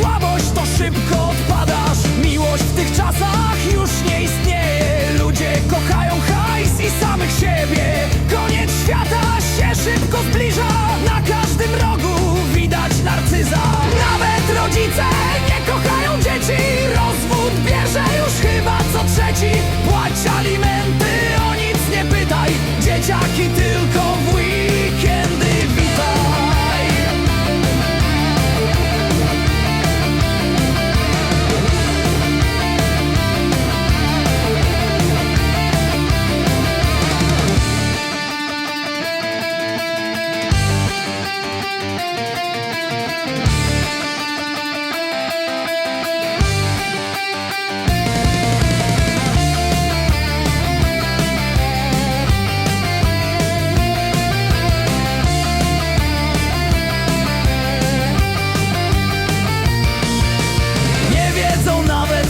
słabość, to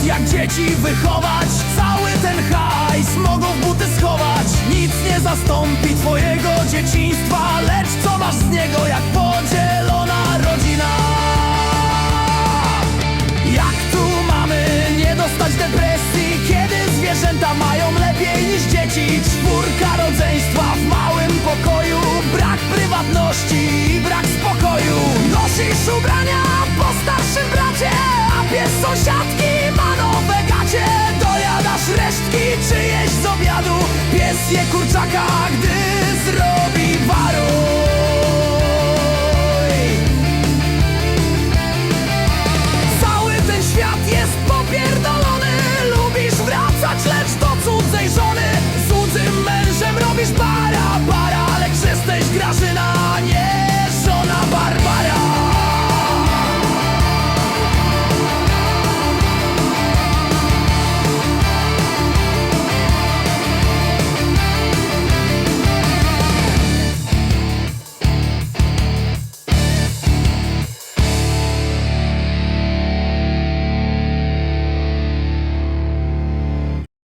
jak dzieci wychować. Cały ten hajs mogą w buty schować. Nic nie zastąpi twojego dzieciństwa Lecz co masz z niego jak podzielona rodzina? Jak tu mamy nie dostać depresji Kiedy zwierzęta mają lepiej niż dzieci? Czwórka rodzeństwa w małym pokoju Brak prywatności.